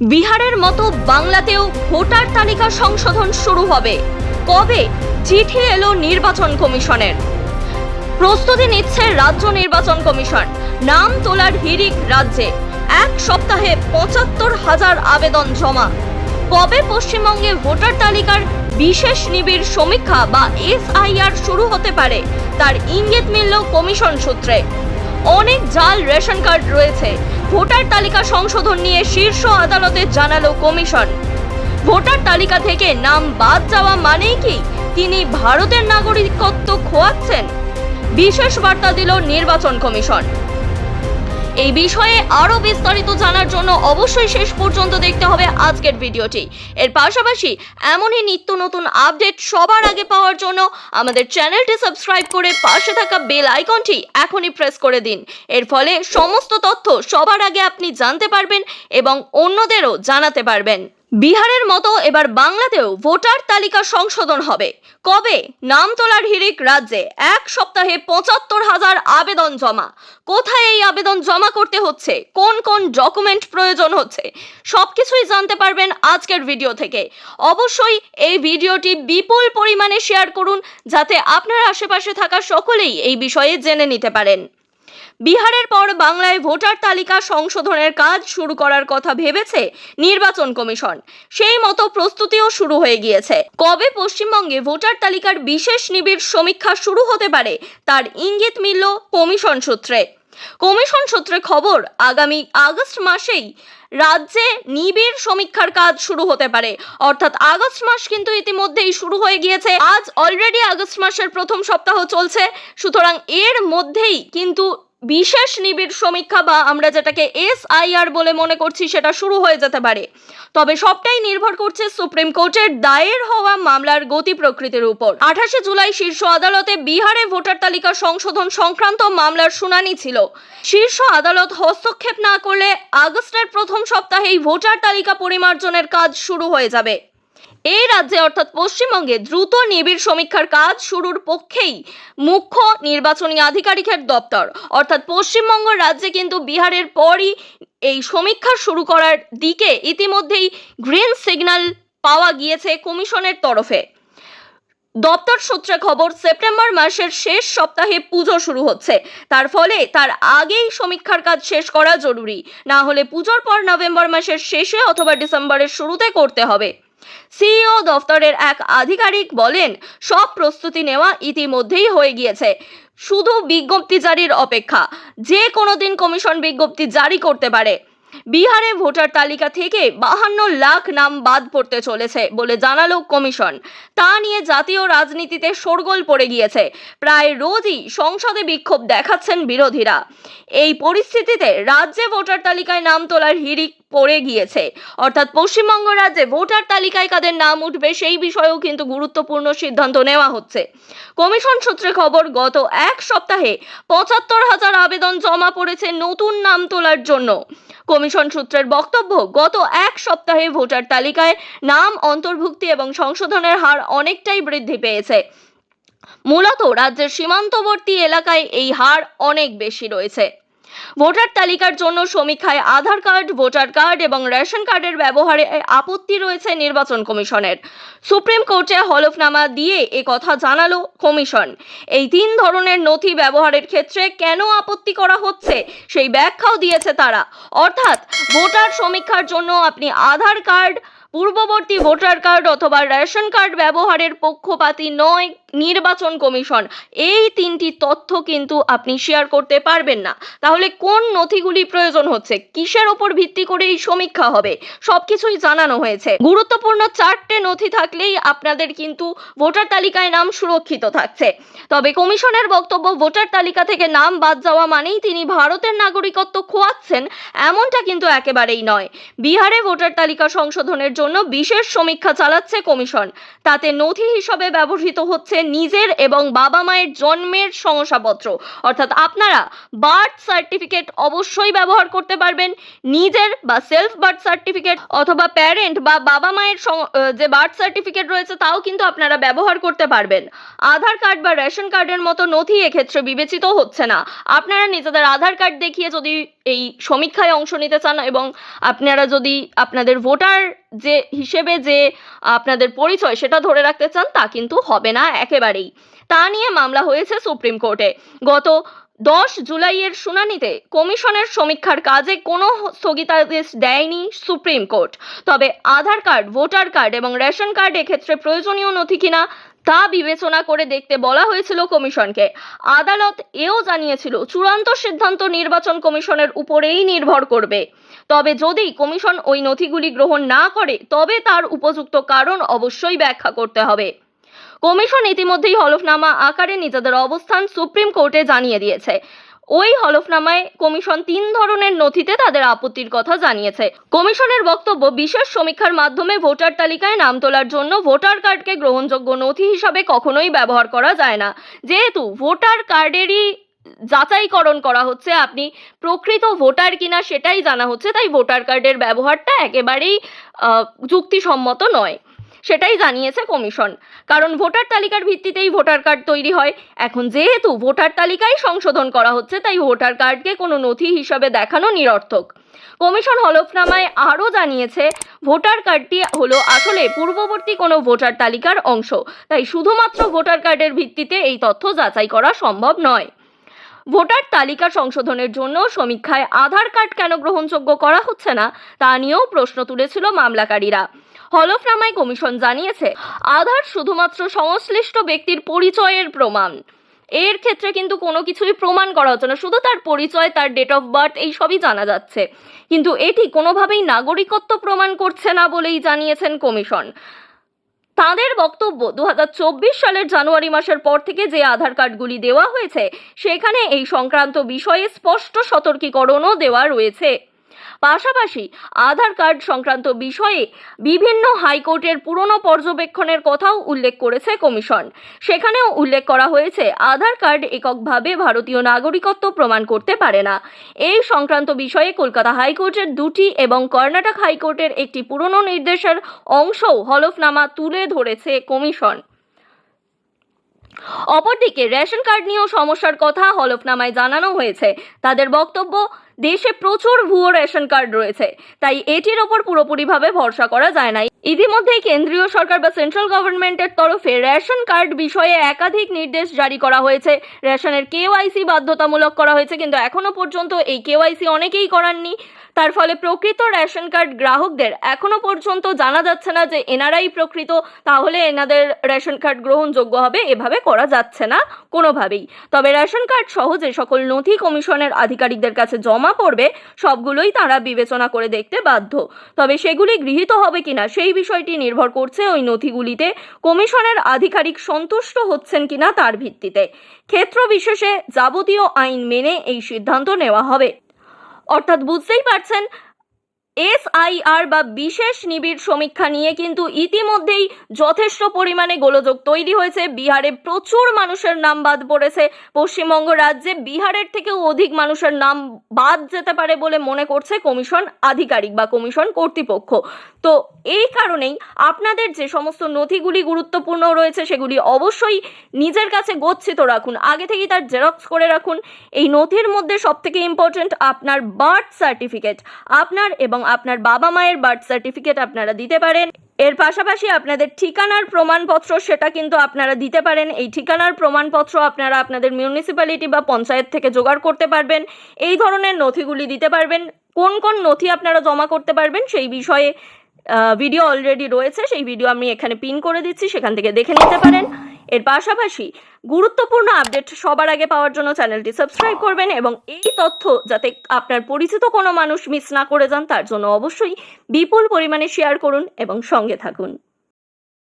বিহারের মতো বাংলাতেও ভোটার তালিকা সংশোধন শুরু হবে। কবে? চিঠি এলো নির্বাচন কমিশনের। প্রস্তুতি নিচ্ছে রাজ্য নির্বাচন কমিশন। নাম তোলার হিরিক রাজ্যে। এক সপ্তাহে পঁচাত্তর হাজার আবেদন জমা। কবে পশ্চিমবঙ্গে ভোটার তালিকার বিশেষ নিবিড় সমীক্ষা বা এসআইআর শুরু হতে পারে, তার ইঙ্গিত মিলল কমিশন সূত্রে। অনেক জাল রেশন কার্ড রয়েছে। ভোটার তালিকা সংশোধন নিয়ে শীর্ষ আদালতে জানালো কমিশন। ভোটার তালিকা থেকে নাম বাদ যাওয়া মানেই কি? তিনি ভারতের নাগরিকত্ব খোয়াচ্ছেন? বিশেষ বার্তা দিল নির্বাচন কমিশন। এই বিষয়ে আরও বিস্তারিত জানার জন্য অবশ্যই শেষ পর্যন্ত দেখতে হবে আজকের ভিডিওটি। এর পাশাপাশি এমনই নিত্য নতুন আপডেট সবার আগে পাওয়ার জন্য আমাদের চ্যানেলটি সাবস্ক্রাইব করে পাশে থাকা বেল আইকনটি এখনই প্রেস করে দিন। এর ফলে সমস্ত তথ্য সবার আগে আপনি জানতে পারবেন এবং অন্যদেরও জানাতে পারবেন। বিহারের মতো এবার বাংলাতেও ভোটার তালিকা সংশোধন হবে। কবে? নাম তোলার হিরিক রাজ্যে এক সপ্তাহে পঁচাত্তর হাজার আবেদন জমা। কোথায় এই আবেদন জমা করতে হচ্ছে? কোন কোন ডকুমেন্ট প্রয়োজন হচ্ছে? সবকিছুই জানতে পারবেন আজকের ভিডিও থেকে। অবশ্যই এই ভিডিওটি বিপুল পরিমাণে শেয়ার করুন, যাতে আপনার আশেপাশে থাকা সকলেই এই বিষয়ে জেনে নিতে পারেন। বিহারের পর বাংলায় ভোটার তালিকা সংশোধনের কাজ শুরু করার কথা ভেবেছে নির্বাচন কমিশন। সেই মতো প্রস্তুতিও শুরু হয়ে গিয়েছে। কবে পশ্চিমবঙ্গে ভোটার তালিকার বিশেষ নিবিড় সমীক্ষা শুরু হতে পারে তার ইঙ্গিত মিলল কমিশন সূত্রে। কমিশন সূত্রে খবর, আগামী আগস্ট মাসেই রাজ্যে নিবিড় সমীক্ষার কাজ শুরু হতে পারে। অর্থাৎ আগস্ট মাস কিন্তু ইতিমধ্যেই শুরু হয়ে গিয়েছে। আজ অলরেডি আগস্ট মাসের প্রথম সপ্তাহ চলছে। সুতরাং এর মধ্যেই কিন্তু বিশেষ নিবিড় সমীক্ষা বা আমরা যেটাকে এসআইআর বলে মনে করছি সেটা শুরু হয়ে যেতে পারে। তবে সবটাই নির্ভর করছে সুপ্রিম কোর্টের দায়ের হওয়া মামলার গতি প্রকৃতির উপর। আঠাশে জুলাই শীর্ষ আদালতে বিহারে ভোটার তালিকা সংশোধন সংক্রান্ত মামলার শুনানি ছিল। শীর্ষ আদালত হস্তক্ষেপ না করলে আগস্টের প্রথম সপ্তাহেই ভোটার তালিকা পরিমার্জনের কাজ শুরু হয়ে যাবে। এই রাজ্যে অর্থাৎ পশ্চিমবঙ্গে দ্রুত নিবিড় সমীক্ষার কাজ শুরুর পক্ষেই মুখ্য নির্বাচনী আধিকারিকের দপ্তর। অর্থাৎ পশ্চিমবঙ্গ রাজ্যে কিন্তু বিহারের পরই এই সমীক্ষা শুরু করার দিকে ইতিমধ্যেই গ্রিন সিগন্যাল পাওয়া গিয়েছে কমিশনের তরফে। দপ্তর সূত্রে খবর, সেপ্টেম্বর মাসের শেষ সপ্তাহে পুজো শুরু হচ্ছে। তার ফলে তার আগেই সমীক্ষার কাজ শেষ করা জরুরি। না হলে পুজোর পর নভেম্বর মাসের শেষে অথবা ডিসেম্বরের শুরুতে করতে হবে। সিইও দফতরের এক আধিকারিক বলেন, সব প্রস্তুতি নেওয়া ইতিমধ্যেই হয়ে গিয়েছে। শুধু বিজ্ঞপ্তি জারির অপেক্ষা, যে কোনো দিন কমিশন বিজ্ঞপ্তি জারি করতে পারে। বিহারে ভোটার তালিকা থেকে বাহান্ন লাখ নাম বাদ পড়তে চলেছে বলে জানালো কমিশন। তা নিয়ে জাতীয় রাজনীতিতে শোরগোল পড়ে গিয়েছে। প্রায় রোজই সংসদে বিক্ষোভ দেখাচ্ছেন বিরোধীরা। এই পরিস্থিতিতে রাজ্যে ভোটার তালিকায় নাম তোলার হিড়িক পড়ে গিয়েছে। অর্থাৎ পশ্চিমবঙ্গ রাজ্যে ভোটার তালিকায় কাদের নাম উঠবে সেই বিষয়েও কিন্তু গুরুত্বপূর্ণ সিদ্ধান্ত নেওয়া হচ্ছে। কমিশন সূত্রে খবর, গত এক সপ্তাহে পঁচাত্তর হাজার আবেদন জমা পড়েছে নতুন নাম তোলার জন্য। কমিশন সূত্রের বক্তব্য, গত এক সপ্তাহে ভোটার তালিকায় নাম, অন্তর্ভুক্তি এবং সংশোধনের হার অনেকটাই বৃদ্ধি পেয়েছে। মূলত রাজ্যের সীমান্তবর্তী এলাকায় এই হার অনেক বেশি রয়েছে। ভোটার তালিকার জন্য সমীক্ষায় আধার কার্ড, ভোটার কার্ড এবং রেশন কার্ডের ব্যবহারে আপত্তি রয়েছে নির্বাচন কমিশনের। সুপ্রিম কোর্টে হলফনামা দিয়ে এ কথা জানালো কমিশন। এই তিন ধরনের নথি ব্যবহারের ক্ষেত্রে কেন আপত্তি করা হচ্ছে সেই ব্যাখ্যাও দিয়েছে তারা। অর্থাৎ ভোটার সমীক্ষার জন্য আপনি আধার কার্ড পূর্ববর্তী ভোটার কার্ড অথবা রেশন কার্ড ব্যবহারের পক্ষপাতী নয় নির্বাচন কমিশন। এই তিনটি তথ্য কিন্তু আপনি শেয়ার করতে পারবেন না। তাহলে কোন নথিগুলি প্রয়োজন হচ্ছে? কিসের ওপর ভিত্তি করে এই সমীক্ষা হবে? সবকিছুই জানানো হয়েছে। গুরুত্বপূর্ণ চারটে নথি থাকলেই আপনাদের কিন্তু ভোটার তালিকায় নাম সুরক্ষিত থাকছে। তবে কমিশনের বক্তব্য, ভোটার তালিকা থেকে নাম বাদ যাওয়া মানেই তিনি ভারতের নাগরিকত্ব খোয়াচ্ছেন, এমনটা কিন্তু একেবারেই নয়। বিহারে ভোটার তালিকা সংশোধনের জন্য বিশেষ সমীক্ষা চালাচ্ছে কমিশন। তাতে নথি হিসাবে ব্যবহৃত হচ্ছে নিজের এবং বাবা মায়ের জন্মের শংসাপত্র। অর্থাৎ আপনারা বার্থ সার্টিফিকেট অবশ্যই ব্যবহার করতে পারবেন। নিজের বা সেলফ বার্থ সার্টিফিকেট অথবা প্যারেন্ট বা বাবা মায়ের যে বার্থ সার্টিফিকেট রয়েছে তাও কিন্তু আপনারা ব্যবহার করতে পারবেন। আধার কার্ড বা রেশন কার্ডের মতো নথি এক্ষেত্রে বিবেচিত হচ্ছে না। আপনারা নিজেদের আধার কার্ড দেখিয়ে যদি এই সমীক্ষায় অংশ নিতে চান এবং আপনারা যদি আপনাদের ভোটার যে, হিসেবে যে, আপনাদের পরিচয় সেটা ধরে রাখতে চান তা কিন্তু হবে না একেবারেই। তা নিয়ে মামলা হয়েছে সুপ্রিম কোর্টে। গত দশ জুলাইয়ের শুনানিতে কমিশনের সমীক্ষার কাজে কোনো স্থগিতাদেশ দেয়নি সুপ্রিম কোর্ট। তবে আধার কার্ড, ভোটার কার্ড এবং রেশন কার্ড এক্ষেত্রে প্রয়োজনীয় নথি কিনা তা বিবেচনা করে দেখতে বলা হয়েছিল কমিশনকে। আদালত এও জানিয়েছিল, চূড়ান্ত সিদ্ধান্ত নির্বাচন কমিশনের উপরেই নির্ভর করবে। তবে যদি কমিশন ওই নথিগুলি গ্রহণ না করে, তবে তার উপযুক্ত কারণ অবশ্যই ব্যাখ্যা করতে হবে। কমিশন ইতিমধ্যেই হলফনামা আকারে নিজেদের অবস্থান সুপ্রিম কোর্টে জানিয়ে দিয়েছে। ওই হলফনামায় কমিশন তিন ধরনের নথিতে তাদের আপত্তির কথা জানিয়েছে। কমিশনের বক্তব্য, বিশেষ সমীক্ষার মাধ্যমে ভোটার তালিকায় নাম তোলার জন্য ভোটার কার্ডকে গ্রহণযোগ্য নথি হিসাবে কখনোই ব্যবহার করা যায় না। যেহেতু ভোটার কার্ডেরই যাচাইকরণ করা হচ্ছে, আপনি প্রকৃত ভোটার কিনা সেটাই জানা হচ্ছে, তাই ভোটার কার্ডের ব্যবহারটা একেবারেই যুক্তিসম্মত নয়। সেটাই জানিয়েছে কমিশন। কারণ ভোটার তালিকার ভিত্তিতেই ভোটার কার্ড তৈরি হয়। এখন যেহেতু ভোটার তালিকায় সংশোধন করা হচ্ছে, তাই ভোটার কার্ডকে কোনো নথি হিসাবে দেখানো নিরর্থক। কমিশন হলফনামায় আরও জানিয়েছে, ভোটার কার্ডটি হলো আসলে পূর্ববর্তী কোনো ভোটার তালিকার অংশ। তাই শুধুমাত্র ভোটার কার্ডের ভিত্তিতে এই তথ্য যাচাই করা সম্ভব নয়। ভোটার তালিকা সংশোধনের জন্য সমীক্ষায় আধার কার্ড কেন গ্রহণযোগ্য করা হচ্ছে না, তা নিয়েও প্রশ্ন তুলেছিল মামলাকারীরা। হলফনামায় কমিশন জানিয়েছে, আধার শুধুমাত্র সংশ্লিষ্ট ব্যক্তির পরিচয়ের প্রমাণ। এর ক্ষেত্রে কিন্তু কোনো কিছুই প্রমাণ করা হচ্ছে না, শুধু তার পরিচয়, তার ডেট অফ বার্থ এই সবই জানা যাচ্ছে। কিন্তু এটি কোনোভাবেই নাগরিকত্ব প্রমাণ করছে না বলেই জানিয়েছেন কমিশন। তাদের বক্তব্য দু হাজার চব্বিশ সালের জানুয়ারি মাসের পর থেকে যে আধার কার্ডগুলি দেওয়া হয়েছে, সেখানে এই সংক্রান্ত বিষয়ে স্পষ্ট সতর্কীকরণও দেওয়া রয়েছে। পাশাপাশি আধার কার্ড সংক্রান্ত বিষয়ে বিভিন্ন হাইকোর্টের পুরনো পর্যবেক্ষণের কথাও উল্লেখ করেছে কমিশন। সেখানেও উল্লেখ করা হয়েছে, আধার কার্ড এককভাবে ভারতীয় নাগরিকত্ব প্রমাণ করতে পারে না। এই সংক্রান্ত বিষয়ে কলকাতা হাইকোর্টের দুটি এবং কর্ণাটক হাইকোর্টের একটি পুরনো নির্দেশের অংশও হলফনামা তুলে ধরেছে কমিশন। অপরদিকে রেশন কার্ড নিয়েও সমস্যার কথা হলফনামায় জানানো হয়েছে। তাদের বক্তব্য দেশে প্রচুর ভুয়ো রেশন কার্ড রয়েছে, তাই এটির ওপর পুরোপুরিভাবে ভরসা করা যায় না ইতিমধ্যেই কেন্দ্রীয় সরকার বা সেন্ট্রাল গভর্নমেন্টের তরফে রেশন কার্ড বিষয়ে একাধিক নির্দেশ জারি করা হয়েছে। রেশনের কেওয়াইসি বাধ্যতামূলক করা হয়েছে, কিন্তু এখনও পর্যন্ত এই কেওয়াইসি অনেকেই করাননি। তার ফলে প্রকৃত রেশন কার্ড গ্রাহকদের এখনও পর্যন্ত জানা যাচ্ছে না যে এনারাই প্রকৃত, তাহলে এনাদের রেশন কার্ড গ্রহণযোগ্য হবে, এভাবে করা যাচ্ছে না কোনোভাবেই। তবে রেশন কার্ড সহ যে সকল নথি কমিশনের আধিকারিকদের কাছে জমা পড়বে, সবগুলোই তারা বিবেচনা করে দেখতে বাধ্য। তবে সেগুলি গৃহীত হবে কিনা সেই বিষয়টি নির্ভর করছে ওই নথিগুলিতে কমিশনের আধিকারিক সন্তুষ্ট হচ্ছেন কিনা তার ভিত্তিতে। ক্ষেত্র বিশেষে যাবতীয় আইন মেনে এই সিদ্ধান্ত নেওয়া হবে। অর্থাৎ বুঝতেই পারছেন এসআইআর বা বিশেষ নিবিড় সমীক্ষা নিয়ে কিন্তু ইতিমধ্যেই যথেষ্ট পরিমাণে গোলযোগ তৈরি হয়েছে। বিহারে প্রচুর মানুষের নাম বাদ পড়েছে। পশ্চিমবঙ্গ রাজ্যে বিহারের থেকেও অধিক মানুষের নাম বাদ যেতে পারে বলে মনে করছে কমিশন আধিকারিক বা কমিশন কর্তৃপক্ষ। তো এই কারণেই আপনাদের যে সমস্ত নথিগুলি গুরুত্বপূর্ণ রয়েছে, সেগুলি অবশ্যই নিজের কাছে গচ্ছিত রাখুন। আগে থেকেই তার জেরক্স করে রাখুন। এই নথির মধ্যে সবথেকে ইম্পর্ট্যান্ট আপনার বার্থ সার্টিফিকেট, আপনার এবং আপনার বাবা মায়ের বার্থ সার্টিফিকেট আপনারা দিতে পারেন। এর পাশাপাশি আপনাদের ঠিকানার প্রমাণপত্র সেটা কিন্তু আপনারা দিতে পারেন। এই ঠিকানার প্রমাণপত্র আপনারা আপনাদের মিউনিসিপ্যালিটি বা পঞ্চায়েত থেকে জোগাড় করতে পারবেন। এই ধরনের নথিগুলি দিতে পারবেন। কোন কোন নথি আপনারা জমা করতে পারবেন সেই বিষয়ে ভিডিও অলরেডি রয়েছে। সেই ভিডিও আমি এখানে পিন করে দিচ্ছি। সেখান থেকে দেখে নিতে পারেন। এর পাশাপাশি গুরুত্বপূর্ণ আপডেট সবার আগে পাওয়ার জন্য চ্যানেলটি সাবস্ক্রাইব করবেন এবং এই তথ্য যাতে আপনার পরিচিত কোনো মানুষ মিস না করে যান, তার জন্য অবশ্যই বিপুল পরিমাণে শেয়ার করুন এবং সঙ্গে থাকুন।